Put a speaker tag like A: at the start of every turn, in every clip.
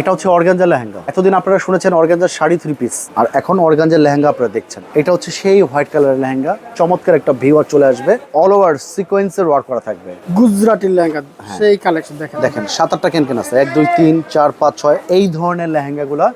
A: এটা হচ্ছে অর্গানজা লেহেঙ্গা। এতদিন আপনারা শুনেছেন অর্গানজার শাড়ি থ্রি পিস আর এখন অর্গানজার লেহেঙ্গা আপনারা দেখছেন। এটা হচ্ছে সেই হোয়াইট কালারের লেহেঙ্গা। চমৎকার একটা ভিউ চলে আসবে। অল ওভার সিকোয়েন্সের ওয়ার্ক করা থাকবে।
B: গুজরাটি লেহেঙ্গা সেই কালেকশন দেখেন।
A: দেখেন সাত আটটা কেন কেন আছে? এক দুই তিন চার পাঁচ ছয় এই ধরনের লেহেঙ্গাগুলা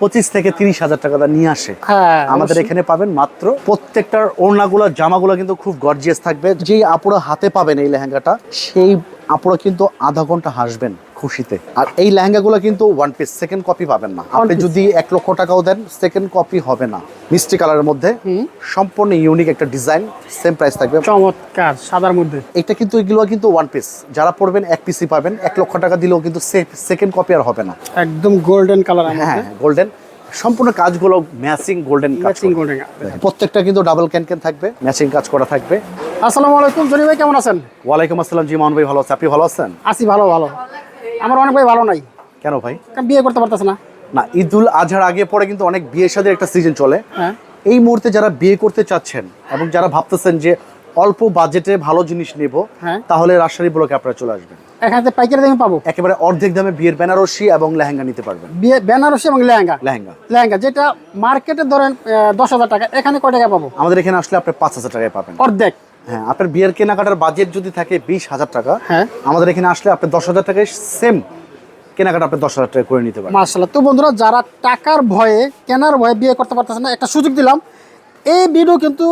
A: পঁচিশ থেকে তিরিশ হাজার টাকা নিয়ে আসে।
B: হ্যাঁ
A: আমাদের এখানে পাবেন মাত্র প্রত্যেকটার ওড়নাগুলো জামাগুলো কিন্তু খুব গর্জিয়াস থাকবে। যেই আপুরা হাতে পাবেন এই লেহেঙ্গাটা সেই আপুরা কিন্তু আধা ঘণ্টা হাসবেন। খুশিতে। আর এই লেহেঙ্গাগুলো কিন্তু ওয়ান পিস সেকেন্ড কপি পাবেন না। আপনি যদি এক লক্ষ টাকাও দেন সেকেন্ড কপি হবে না। মিষ্টি কালারের মধ্যে। সম্পূর্ণ ইউনিক একটা ডিজাইন সেম প্রাইস থাকবে।
B: চমৎকার সাদার মধ্যে।
A: এটা কিন্তু এগুলো কিন্তু ওয়ান পিস যারা পড়বেন এক পিসই পাবেন। এক লক্ষ টাকা দিলেও কিন্তু সেকেন্ড কপি আর হবে না।
B: একদম গোল্ডেন কালার
A: হ্যাঁ গোল্ডেন সম্পূর্ণ কাজগুলো ম্যাচিং গোল্ডেন কাজ
B: ম্যাচিং গোল্ডেন
A: প্রত্যেকটা কিন্তু ডাবল ক্যান ক্যান থাকবে ম্যাচিং কাজ করা থাকবে।
B: আসসালামু আলাইকুম জনি ভাই কেমন আছেন?
A: ওয়ালাইকুম আসসালাম জি মোহন ভাই ভালো আছে? আপনি ভালো আছেন?
B: আছি ভালো ভালো। আমার অনেক ভাই ভালো নাই।
A: কেন ভাই?
B: কারণ বিয়ে করতে পারতেছে না।
A: না ঈদুল আজহার আগে পরে কিন্তু অনেক বিয়ে শাদীর একটা সিজন চলে।
B: হ্যাঁ।
A: এই মুহূর্তে যারা বিয়ে করতে চাচ্ছেন এবং যারা ভাবতেছেন যে অল্প বাজেটে ভালো জিনিস নেব
B: হ্যাঁ।
A: তাহলে রাজশাহী ব্লকে আপনারা চলে আসবেন।
B: এখানে পাইকারি দামে পাবো।
A: একেবারে অর্ধেক দামে বিয়ের বেনারসি এবং লেহেঙ্গা নিতে পারবেন।
B: বিয়ে বেনারসি এবং লেহেঙ্গা।
A: লেহেঙ্গা।
B: লেহেঙ্গা যেটা মার্কেটে ধরেন দশ হাজার টাকা এখানে কয় টাকা পাবো?
A: আমাদের এখানে আসলে আপনি পাঁচ হাজার টাকায় পাবেন।
B: অর্ধেক।
A: হ্যাঁ আপনার বিয়ের কেনাকাটার বাজেট যদি থাকে বিশ হাজার টাকা
B: হ্যাঁ।
A: আমাদের এখানে আসলে আপনি দশ হাজার টাকায় সেম কেনাকাটা আপনি দশ হাজার টাকা করে নিতে পারেন।
B: মার্শাল্লাহ তো বন্ধুরা যারা টাকার ভয়ে কেনার ভয়ে বিয়ে করতে পারতেছে না একটা সুযোগ দিলাম। এই ভিডিও কিন্তু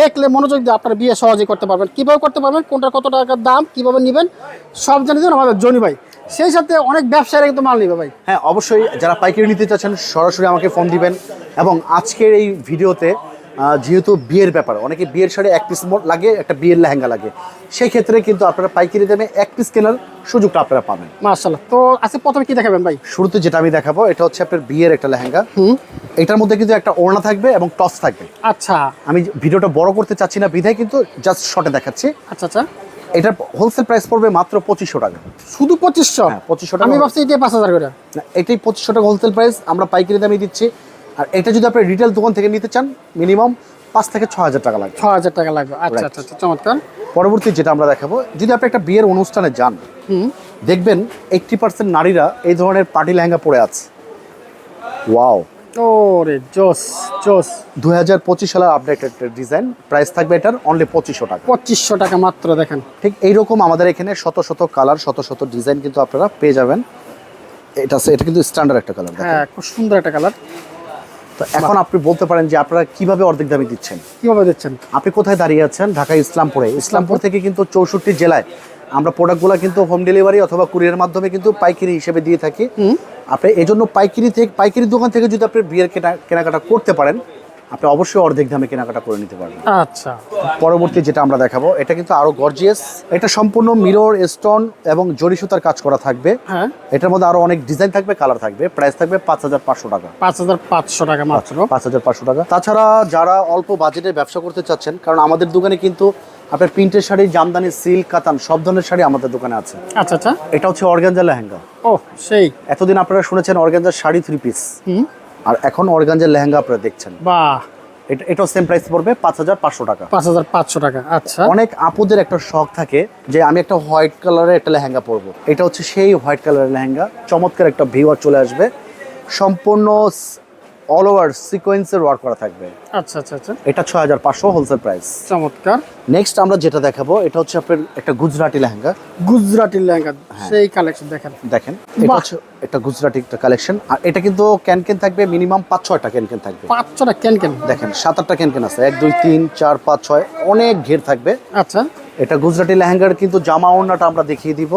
B: দেখলে মনোযোগ দিয়ে আপনারা বিয়ে সহজেই করতে পারবেন। কীভাবে করতে পারবেন কোনটা কত টাকার দাম কীভাবে নেবেন সব জানিয়ে দেবেন আমাদের জনি ভাই। সেই সাথে অনেক ব্যবসায়ীরা কিন্তু মাল নিবে ভাই।
A: হ্যাঁ অবশ্যই যারা পাইকারি নিতে চাচ্ছেন সরাসরি আমাকে ফোন দিবেন। এবং আজকের এই ভিডিওতে যেহেতু বিয়ের ব্যাপার অনেকে বিয়ের শাড়ি এক পিস লাগে একটা বিয়ের লেহেঙ্গা লাগে। সেই ক্ষেত্রে কিন্তু আপনারা পাইকারি দামে এক পিস কেনার সুযোগটা আপনারা পাবেন।
B: মার্শাল্লাহ তো আজকে প্রথমে কি দেখাবেন ভাই?
A: শুরুতে যেটা আমি দেখাবো এটা হচ্ছে আপনার বিয়ের একটা লেহেঙ্গা।
B: হুম।
A: এটার মধ্যে কিন্তু একটা ওড়না থাকবে এবং টস থাকবে।
B: আচ্ছা।
A: আমি ভিডিওটা বড় করতে চাচ্ছি না বিধায় কিন্তু জাস্ট শর্টে দেখাচ্ছি।
B: আচ্ছা আচ্ছা।
A: এটার হোলসেল প্রাইস পড়বে মাত্র পঁচিশশো টাকা।
B: শুধু পঁচিশশো?
A: পঁচিশশো টাকা।
B: আমি ভাবছি এটা পাঁচ হাজার করে।
A: না, এটাই পঁচিশশো টাকা হোলসেল প্রাইস আমরা পাইকারি দামে দিচ্ছি। আর এটা যদি আপনি রিটেল দোকান থেকে নিতে চান মিনিমাম পাঁচ থেকে ছ হাজার টাকা লাগবে।
B: ছ হাজার টাকা লাগবে। আচ্ছা আচ্ছা আচ্ছা চমৎকার।
A: পরবর্তী যেটা আমরা দেখাবো যদি আপনি একটা বিয়ের অনুষ্ঠানে যান দেখবেন এইটটি পার্সেন্ট নারীরা এই ধরনের পার্টি লেহেঙ্গা পরে আছে। ওয়াও
B: ও রে জোস জোস।
A: দু হাজার পঁচিশ সালের আপডেট একটা ডিজাইন প্রাইস থাকবে এটার অনলি পঁচিশশো টাকা।
B: পঁচিশশো টাকা মাত্র দেখেন।
A: ঠিক এইরকম আমাদের এখানে শত শত কালার শত শত ডিজাইন কিন্তু আপনারা পেয়ে যাবেন। এটা এটা কিন্তু স্ট্যান্ডার্ড একটা কালার
B: হ্যাঁ খুব সুন্দর একটা কালার
A: তো এখন আপনি বলতে পারেন যে আপনারা কীভাবে অর্ধেক দামে দিচ্ছেন?
B: কীভাবে দিচ্ছেন?
A: আপনি কোথায় দাঁড়িয়ে আছেন? ঢাকা ইসলামপুরে। ইসলামপুর থেকে কিন্তু চৌষট্টি জেলায় আমরা প্রোডাক্টগুলো কিন্তু হোম ডেলিভারি অথবা কুরিয়ার মাধ্যমে কিন্তু পাইকারি হিসেবে দিয়ে থাকি। আপনি এই জন্য পাইকারি থেকে পাইকারি দোকান থেকে যদি আপনি বিয়ের কেনা কেনাকাটা করতে পারেন আপনি অবশ্যই অর্ধেক দামে কেনাকাটা করে নিতে পারবেন।
B: আচ্ছা।
A: পরবর্তী যেটা আমরা দেখাবো এটা কিন্তু আরও গর্জিয়াস এটা সম্পূর্ণ মিরর স্টোন এবং জরি সুতার কাজ করা থাকবে।
B: হ্যাঁ।
A: এটার মধ্যে আরও অনেক ডিজাইন থাকবে কালার থাকবে। প্রাইস থাকবে পাঁচ হাজার পাঁচশো টাকা।
B: পাঁচ হাজার পাঁচশো টাকা মাত্র।
A: পাঁচ হাজার পাঁচশো টাকা। তাছাড়া যারা অল্প বাজেটে ব্যবসা করতে চাচ্ছেন কারণ আমাদের দোকানে কিন্তু আপনার প্রিন্টের শাড়ি জামদানি সিল্ক কাতান সব ধরনের শাড়ি আমাদের দোকানে আছে।
B: আচ্ছা আচ্ছা।
A: এটা হচ্ছে অর্গানজা লেহেঙ্গা।
B: ও সেই।
A: এতদিন আপনারা শুনেছেন অর্গানজার শাড়ি থ্রি পিস
B: হুম।
A: আর এখন অর্গানজার লেহেঙ্গা আপনারা দেখছেন।
B: বাহ।
A: এটা এটাও সেম প্রাইস পড়বে পাঁচ হাজার পাঁচশো টাকা।
B: পাঁচ হাজার পাঁচশো টাকা আচ্ছা।
A: অনেক আপুদের একটা শখ থাকে যে আমি একটা হোয়াইট কালারের একটা লেহেঙ্গা পরবো। এটা হচ্ছে সেই হোয়াইট কালারের লেহেঙ্গা চমৎকার একটা ভিউ চলে আসবে। সম্পূর্ণ অল ওভার সিকোয়েন্সের ওয়ার্ক করা থাকবে।
B: আচ্ছা আচ্ছা আচ্ছা।
A: এটা ছয় হাজার পাঁচশো হোলসেল প্রাইস
B: চমৎকার।
A: নেক্সট আমরা যেটা দেখাবো এটা হচ্ছে আপনার একটা গুজরাটি লেহেঙ্গা।
B: গুজরাটি লেহেঙ্গা সেই কালেকশন দেখেন।
A: দেখেন এটা হচ্ছে একটা গুজরাটি একটা কালেকশন আর এটা কিন্তু ক্যান ক্যান থাকবে মিনিমাম পাঁচ ছয়টা ক্যান ক্যান থাকবে।
B: পাঁচ ছটা কেন
A: দেখেন সাত আটটা ক্যান ক্যান আছে। এক দুই তিন চার পাঁচ ছয় অনেক ঘের থাকবে।
B: আচ্ছা।
A: এটা গুজরাটি লেহেঙ্গার কিন্তু জামা ওড়নাটা আমরা দেখিয়ে দিব।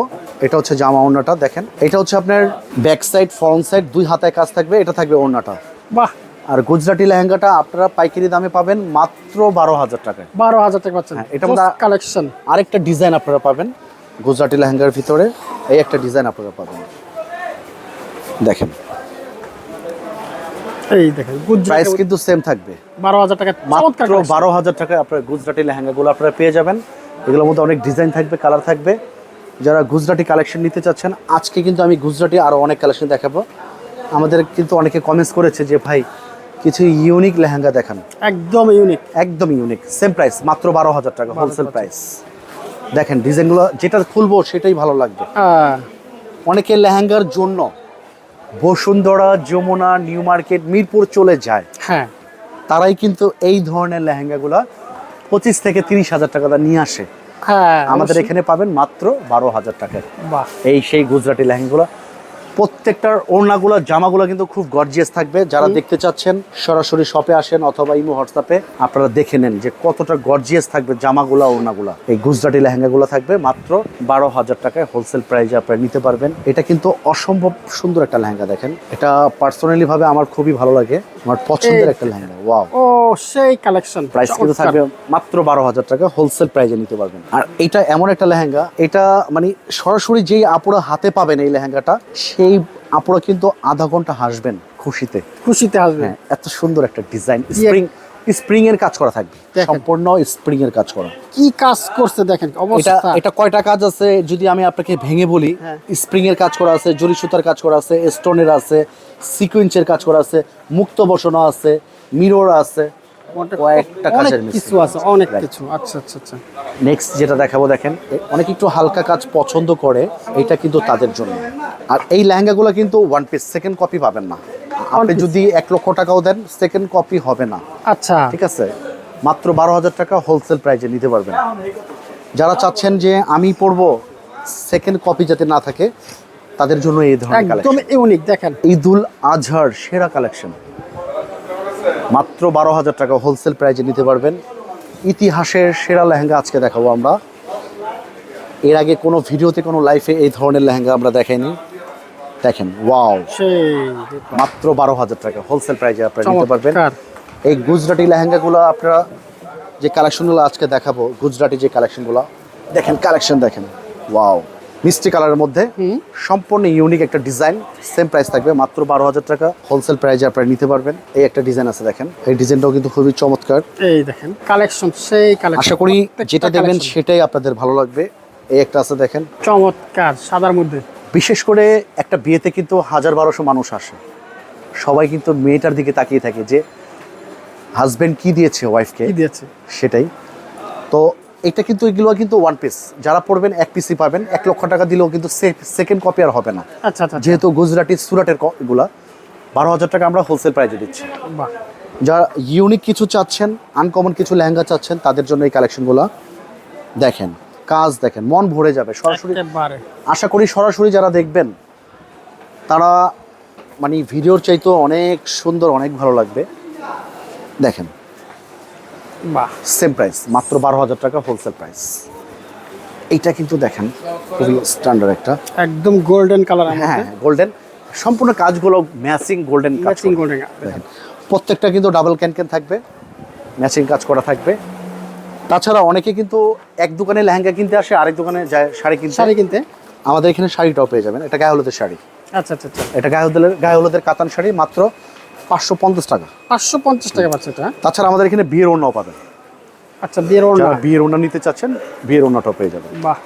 A: এটা হচ্ছে জামা ওড়নাটা দেখেন। এটা হচ্ছে আপনার ব্যাক সাইড ফ্রন্ট সাইড দুই হাতায় কাজ থাকবে। এটা থাকবে ওড়নাটা।
B: বাহ।
A: আর গুজরাটি লেহেঙ্গাটা আপনারা পাইকারি দামে পাবেন মাত্র বারো হাজার টাকায়।
B: বারো হাজার টাকা পাচ্ছেন।
A: হ্যাঁ, এটা
B: কালেকশন
A: আরেকটা ডিজাইন আপনারা পাবেন গুজরাটি লেহেঙ্গার ভিতরে। এই একটা ডিজাইন আপনারা পাবেন। দেখেন।
B: এই দেখেন
A: প্রাইস কিন্তু সেম থাকবে।
B: বারো হাজার টাকা।
A: মাত্র বারো হাজার টাকায় আপনার গুজরাটি লেহেঙ্গাগুলো আপনারা পেয়ে যাবেন। এগুলোর মধ্যে অনেক ডিজাইন থাকবে কালার থাকবে। যারা গুজরাটি কালেকশন নিতে চাচ্ছেন আজকে কিন্তু আমি গুজরাটি আরও অনেক কালেকশন দেখাবো। আমাদের কিন্তু অনেকে কমেন্টস করেছে যে ভাই কিছু ইউনিক লেহেঙ্গা দেখান।
B: একদম ইউনিক
A: একদম ইউনিক সেম প্রাইস মাত্র বারো হাজার টাকা হোলসেল প্রাইস দেখেন ডিজাইনগুলো যেটা খুলবো সেটাই ভালো লাগবে। অনেকে লেহেঙ্গার জন্য বসুন্ধরা যমুনা নিউ মার্কেট মিরপুর চলে যায়।
B: হ্যাঁ।
A: তারাই কিন্তু এই ধরনের লেহেঙ্গাগুলা পঁচিশ থেকে তিরিশ হাজার টাকা নিয়ে আসে।
B: হ্যাঁ
A: আমাদের এখানে পাবেন মাত্র বারো হাজার
B: বাহ।
A: এই সেই গুজরাটি লেহেঙ্গাগুলো। প্রত্যেকটার ওড়নাগুলো জামাগুলো কিন্তু খুব গর্জিয়াস থাকবে। যারা দেখতে চাচ্ছেন সরাসরি শপে আসেন অথবা ইমো হোয়াটসঅ্যাপে আপনারা দেখে নেন যে কতটা গর্জিয়াস থাকবে জামাগুলা ওড়নাগুলা। এই গুজরাটি লেহেঙ্গাগুলো থাকবে মাত্র বারো হাজার টাকায় হোলসেল প্রাইজে আপনারা নিতে পারবেন। এটা কিন্তু অসম্ভব সুন্দর একটা লেহেঙ্গা দেখেন। এটা পার্সোনালি ভাবে আমার খুবই ভালো লাগে। আমার পছন্দের একটা লেহেঙ্গা ওয়াও
B: ও সেই কালেকশন
A: প্রাইস কিন্তু থাকবে মাত্র বারো হাজার টাকা হোলসেল প্রাইজে নিতে পারবেন। আর এটা এমন একটা লেহেঙ্গা এটা মানে সরাসরি যেই আপুরা হাতে পাবেন এই লেহেঙ্গাটা সেই আপুরা কিন্তু আধা ঘণ্টা হাসবেন খুশিতে।
B: খুশিতে আসবে
A: হ্যাঁ এত সুন্দর একটা ডিজাইন স্প্রিং স্প্রিং এর কাজ করা থাকবে। সম্পূর্ণ স্প্রিং এর কাজ করা।
B: কি কাজ করছে দেখেন
A: এটা
B: অবস্থা।
A: এটা কয়টা কাজ আছে? যদি আমি আপনাকে ভেঙে বলি
B: হ্যাঁ।
A: স্প্রিং এর কাজ করা আছে জরি সুতার কাজ করা আছে স্টোনের আছে সিকুয়েন্সের কাজ করা আছে মুক্ত বসানো আছে মিরর আছে। কয়েকটা কাজের
B: কিছু আছে অনেক কিছু। আচ্ছা আচ্ছা আচ্ছা।
A: নেক্সট যেটা দেখাবো দেখেন অনেক একটু হালকা কাজ পছন্দ করে এটা কিন্তু তাদের জন্য। আর এই লেহেঙ্গাগুলো কিন্তু ওয়ান পিস সেকেন্ড কপি পাবেন না। আপনি যদি এক লক্ষ টাকাও দেন সেকেন্ড কপি হবে না।
B: আচ্ছা।
A: ঠিক আছে? মাত্র বারো হাজার টাকা হোলসেল প্রাইজে নিতে পারবেন। যারা চাচ্ছেন যে আমি পড়ব সেকেন্ড কপি যাতে না থাকে তাদের জন্য এই ধরনের
B: একদম ইউনিক দেখেন।
A: ঈদুল আজহার সেরা কালেকশন মাত্র বারো হাজার টাকা হোলসেল প্রাইজে নিতে পারবেন। ইতিহাসের সেরা লেহেঙ্গা আজকে দেখাবো আমরা। এর আগে কোনো ভিডিওতে কোনো লাইফে এই ধরনের লেহেঙ্গা আমরা দেখাইনি। দেখেন ওয়াও মাত্র বারো হাজার টাকা হোলসেল প্রাইজে আপনারা নিতে পারবেন। এই গুজরাটি লেহেঙ্গাগুলো আপনারা যে কালেকশনগুলো আজকে দেখাবো গুজরাটি যে কালেকশনগুলো দেখেন কালেকশন দেখেন। ওয়াও মিষ্টি কালারের মধ্যে সম্পূর্ণ ইউনিক একটা ডিজাইন সেম প্রাইস থাকবে মাত্র বারো হাজার টাকা। হোলসেল প্রাইজে আপনারা নিতে পারবেন। এই একটা ডিজাইন আছে দেখেন। এই ডিজাইনটাও কিন্তু খুবই চমৎকার।
B: এই দেখেন কালেকশন সেই কালেকশন
A: আশা করি যেটা দেখবেন সেটাই আপনাদের ভালো লাগবে। এই একটা আছে দেখেন।
B: চমৎকার সাদার মধ্যে।
A: বিশেষ করে একটা বিয়েতে কিন্তু হাজার বারোশো মানুষ আসে। সবাই কিন্তু মেয়েটার দিকে তাকিয়ে থাকে যে হাজবেন্ড কি দিয়েছে ওয়াইফকে
B: কি দিয়েছে?
A: সেটাই। তো এটা কিন্তু এগুলো কিন্তু ওয়ান পিস যারা পড়বেন এক পিসই পাবেন। এক লক্ষ টাকা দিলেও কিন্তু সেকেন্ড কপি আর হবে না।
B: আচ্ছা আচ্ছা
A: যেহেতু গুজরাটি সুরাটের এগুলা বারো হাজার টাকা আমরা হোলসেল প্রাইজে দিচ্ছি। যারা ইউনিক কিছু চাচ্ছেন আনকমন কিছু লেহেঙ্গা চাচ্ছেন তাদের জন্য এই কালেকশনগুলো দেখেন কাজ দেখেন মন ভরে যাবে। সরাসরি আশা করি সরাসরি যারা দেখবেন তারা মানে ভিডিওর চাইতেও অনেক সুন্দর অনেক ভালো লাগবে। দেখেন
B: বাহ
A: সেম প্রাইস মাত্র বারো হাজার টাকা হোলসেল প্রাইস এইটা কিন্তু দেখেন খুবই স্ট্যান্ডার্ড একটা।
B: একদম গোল্ডেন কালার
A: হ্যাঁ গোল্ডেন সম্পূর্ণ কাজগুলো ম্যাচিং গোল্ডেন
B: ম্যাচিং গোল্ডেন
A: দেখেন প্রত্যেকটা কিন্তু ডাবল ক্যান ক্যান থাকবে ম্যাচিং কাজ করা থাকবে। তাছাড়া অনেকে কিন্তু এক দোকানে লেহেঙ্গা কিনতে আসে আরেক দোকানে যায় শাড়ি কিনতে।
B: শাড়ি কিনতে?
A: আমাদের এখানে শাড়িটাও পেয়ে যাবেন এটা গায়ে হলুদের শাড়ি।
B: আচ্ছা আচ্ছা আচ্ছা।
A: এটা গায়ে হলুদের গায়ে হলুদের কাতান শাড়ি মাত্র পাঁচশো পঞ্চাশ টাকা।
B: পাঁচশো পঞ্চাশ টাকা পাচ্ছে এটা
A: তাছাড়া আমাদের এখানে বিয়ের ওড়নাও পাবেন।
B: আচ্ছা বিয়ের ওড়না?
A: যারা বিয়ের ওড়না নিতে চাচ্ছেন বিয়ের ওড়নাটাও পেয়ে যাবেন।
B: বাহ।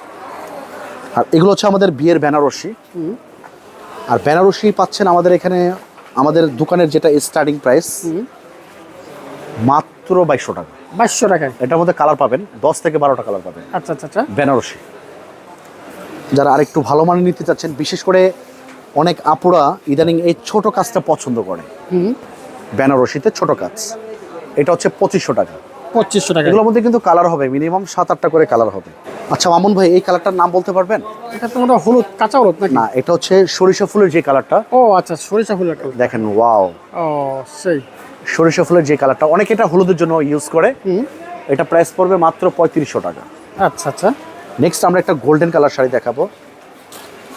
A: আর এগুলো হচ্ছে আমাদের বিয়ের বেনারসি। আর বেনারসি পাচ্ছেন আমাদের এখানে আমাদের দোকানের যেটা স্টার্টিং প্রাইস। মাত্র বাইশশো টাকা।
B: বাইশশো টাকায়?
A: এটার মধ্যে কালার পাবেন দশ থেকে বারোটা কালার পাবেন।
B: আচ্ছা আচ্ছা আচ্ছা।
A: বেনারসি। যারা আরেকটু ভালো মানের নিতে চাচ্ছেন বিশেষ করে অনেক আপুরা ইদানিং এই ছোট কাজটা পছন্দ করে।
B: হুম।
A: বেনারসিতে ছোট কাজ। এটা হচ্ছে পঁচিশশো টাকা।
B: পঁচিশশো টাকা।
A: এগুলোর মধ্যে কিন্তু কালার হবে মিনিমাম সাত আটটা করে কালার হবে। আচ্ছা মামুন ভাই এই কালারটার নাম বলতে পারবেন?
B: এটা তো হয় হলুদ কাঁচা হলুদ
A: না এটা হচ্ছে সরিষা ফুলের যে কালারটা।
B: ও আচ্ছা সরিষা ফুলের কালার।
A: দেখেন ওয়াও।
B: ও সেই।
A: সরিষা ফুলের যে কালারটা অনেকে এটা হলুদের জন্য ইউজ করে।
B: হুম।
A: এটা প্রাইস পড়বে মাত্র পঁয়ত্রিশশো টাকা।
B: আচ্ছা আচ্ছা।
A: নেক্সট আমরা একটা গোল্ডেন কালার শাড়ি দেখাবো।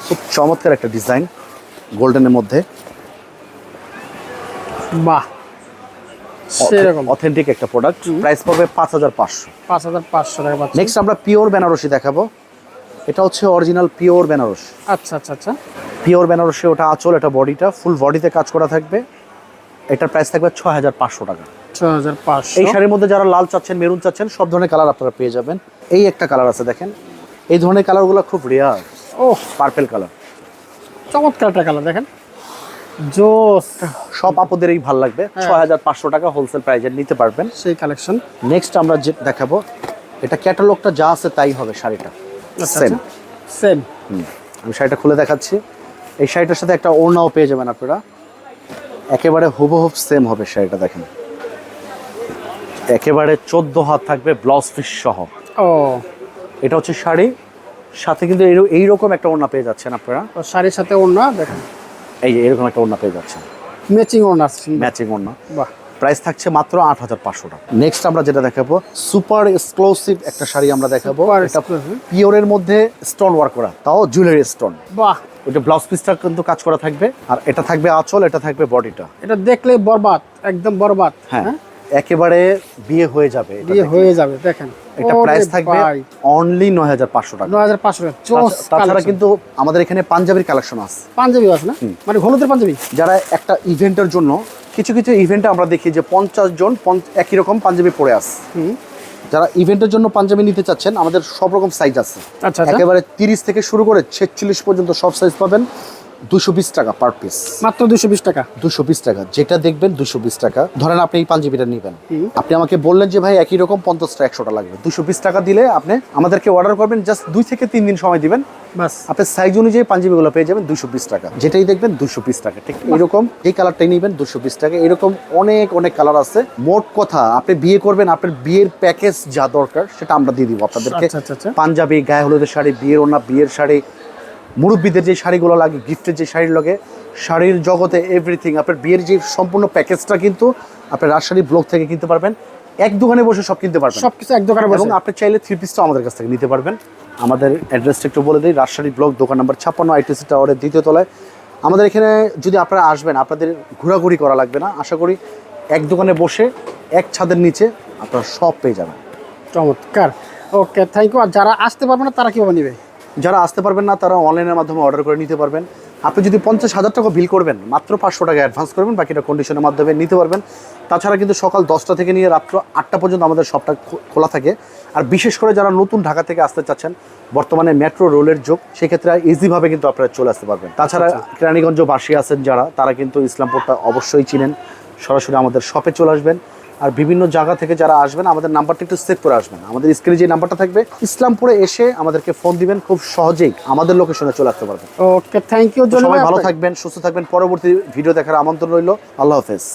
A: খুব চমৎকার একটা ডিজাইন গোল্ডেনের মধ্যে।
B: বাহ। সেরকম।
A: অথেন্টিক একটা প্রোডাক্ট প্রাইস পড়বে পাঁচ হাজার পাঁচশো।
B: পাঁচ হাজার পাঁচশো টাকা
A: নেক্সট আমরা পিওর বেনারসি দেখাবো। এটা হচ্ছে অরিজিনাল পিওর বেনারস
B: আচ্ছা আচ্ছা আচ্ছা।
A: পিওর বেনারসি ওটা আঁচল এটা বডিটা ফুল বডিতে কাজ করা থাকবে। এটার প্রাইস থাকবে ছ হাজার পাঁচশো টাকা।
B: ছ হাজার পাঁচশো।
A: এই শাড়ির মধ্যে যারা লাল চাচ্ছেন মেরুন চাচ্ছেন সব ধরনের কালার আপনারা পেয়ে যাবেন। এই একটা কালার আছে দেখেন। এই ধরনের কালারগুলো খুব রেয়ার
B: ও
A: পার্পেল কালার
B: চমৎকার একটা কালার দেখেন। জোস।
A: সব আপুদের এই ভালো লাগবে।
B: হ্যাঁ।
A: ছয় হাজার পাঁচশো টাকা হোলসেল প্রাইজে নিতে পারবেন।
B: সেই কালেকশন
A: নেক্সট আমরা যে দেখাবো এটা ক্যাটালগটা যা আছে তাই হবে শাড়িটা।
B: আচ্ছা
A: সেম
B: সেম
A: আমি শাড়িটা খুলে দেখাচ্ছি। এই শাড়িটার সাথে একটা ওড়নাও পেয়ে যাবেন আপনারা। একেবারে হুবহুব সেম হবে শাড়িটা দেখেন। একেবারে চোদ্দ হাত থাকবে ব্লাউজ পিস সহ।
B: ও।
A: এটা হচ্ছে শাড়ি। সাথে কিন্তু এই- এইরকম একটা ওড়না পেয়ে যাচ্ছেন আপনারা।
B: শাড়ির সাথে ওড়না দেখেন।
A: এই যে এরকম একটা ওড়না পেয়ে যাচ্ছেন।
B: ম্যাচিং ওড়না
A: ম্যাচিং ওড়না।
B: বাহ।
A: প্রাইস থাকছে মাত্র আট হাজার পাঁচশো টাকা। নেক্সট আমরা যেটা দেখাবো সুপার এক্সক্লুসিভ একটা শাড়ি আমরা দেখাবো। এটা পিওরের মধ্যে স্টোন ওয়ার্ক করা তাও জুয়েলারি স্টোন
B: বাহ।
A: ওইটা ব্লাউজ পিসটা কিন্তু কাজ করা থাকবে। আর এটা থাকবে আঁচল এটা থাকবে বডিটা।
B: এটা দেখলে বরবাদ একদম বরবাদ
A: হ্যাঁ? একেবারে বিয়ে হয়ে যাবে
B: বিয়ে হয়ে যাবে দেখেন।
A: এটা প্রাইস থাকবে অনলি নয় হাজার পাঁচশো টাকা।
B: নয় হাজার পাঁচশো টাকা চোস
A: তাছাড়া কিন্তু আমাদের এখানে পাঞ্জাবির কালেকশন আছে।
B: পাঞ্জাবি আছে না? মানে হলুদের পাঞ্জাবি?
A: যারা একটা ইভেন্টের জন্য কিছু কিছু ইভেন্টে আমরা দেখি যে পঞ্চাশ জন পঞ্চ- একই রকম পাঞ্জাবি পরে আস
B: হুম।
A: যারা ইভেন্টের জন্য পাঞ্জাবি নিতে চাচ্ছেন আমাদের সব রকম সাইজ আছে।
B: আচ্ছা আচ্ছা।
A: একেবারে তিরিশ থেকে শুরু করে ছেচল্লিশ পর্যন্ত সব সাইজ পাবেন। দুশো বিশ টাকা পার পিস
B: মাত্র দুশো বিশ টাকা?
A: দুশো বিশ টাকা যেটা দেখবেন দুশো বিশ টাকা। ধরেন আপনি এই পাঞ্জাবিটা নেবেন। আপনি আমাকে বললেন যে ভাই একই রকম পঞ্চাশটা একশোটা লাগবে। দুশো বিশ টাকা দিলে আপনি আমাদেরকে অর্ডার করবেন জাস্ট দুই থেকে তিন দিন সময় দিবেন।
B: বাস।
A: আপনার সাইজ অনুযায়ী পাঞ্জাবিগুলো পেয়ে যাবেন দুশো বিশ টাকা। যেটাই দেখবেন দুশো বিশ টাকা। ঠিক এরকম এই কালারটাই নেবেন দুশো বিশ টাকা। এরকম অনেক অনেক কালার আছে। মোট কথা আপনি বিয়ে করবেন আপনার বিয়ের প্যাকেজ যা দরকার সেটা আমরা দিয়ে দিব আপনাদেরকে।
B: আচ্ছা আচ্ছা আচ্ছা।
A: পাঞ্জাবি গায়ে হলুদের শাড়ি বিয়ের ওনা বিয়ের শাড়ি মুরব্বীদের যে শাড়িগুলো লাগে গিফটের যে শাড়ির লাগে শাড়ির জগতে এভরিথিং আপনার বিয়ের যে সম্পূর্ণ প্যাকেজটা কিন্তু আপনার রাজশাহী ব্লক থেকে কিনতে পারবেন। এক দোকানে বসে সব কিনতে পারবেন।
B: সবকিছু এক দোকানে
A: এবং আপনি চাইলে থ্রি পিসটাও আমাদের কাছ থেকে নিতে পারবেন। আমাদের অ্যাড্রেসটা একটু বলে দিই রাজশাহী ব্লক দোকান নাম্বার ছাপ্পান্ন আইটিসি টাওয়ারের দ্বিতীয় তলায়। আমাদের এখানে যদি আপনারা আসবেন আপনাদের ঘোরাঘুরি করা লাগবে না। আশা করি এক দোকানে বসে এক ছাদের নিচে আপনারা সব পেয়ে যাবেন।
B: চমৎকার। ওকে থ্যাংক ইউ আর যারা আসতে পারবে না তারা কীভাবে নিবে?
A: যারা আসতে পারবেন না তারা অনলাইনের মাধ্যমে অর্ডার করে নিতে পারবেন। আপনি যদি পঞ্চাশ হাজার টাকা বিল করবেন মাত্র পাঁচশো টাকা অ্যাডভান্স করবেন বাকিটা কন্ডিশনের মাধ্যমে নিতে পারবেন। তাছাড়া কিন্তু সকাল দশটা থেকে নিয়ে রাত্র আটটা পর্যন্ত আমাদের শপটা খোলা থাকে। আর বিশেষ করে যারা নতুন ঢাকা থেকে আসতে চাচ্ছেন বর্তমানে মেট্রো রোলের যুগ সেক্ষেত্রে ইজিভাবে কিন্তু আপনারা চলে আসতে পারবেন। তাছাড়া কেরানীগঞ্জ বাসী আছেন যারা তারা কিন্তু ইসলামপুরটা অবশ্যই চিনেন। সরাসরি আমাদের শপে চলে আসবেন। আর বিভিন্ন জায়গা থেকে যারা আসবেন আমাদের নাম্বারটা একটু সেভ করে আসবেন। আমাদের স্ক্রিনে যে নাম্বারটা থাকবে ইসলামপুরে এসে আমাদেরকে ফোন দিবেন খুব সহজেই আমাদের লোকেশনে চলে আসতে পারবেন।
B: ওকে থ্যাংক ইউ
A: সবাই ভালো থাকবেন সুস্থ থাকবেন। পরবর্তী ভিডিও দেখার আমন্ত্রণ রইল। আল্লাহ হাফেজ।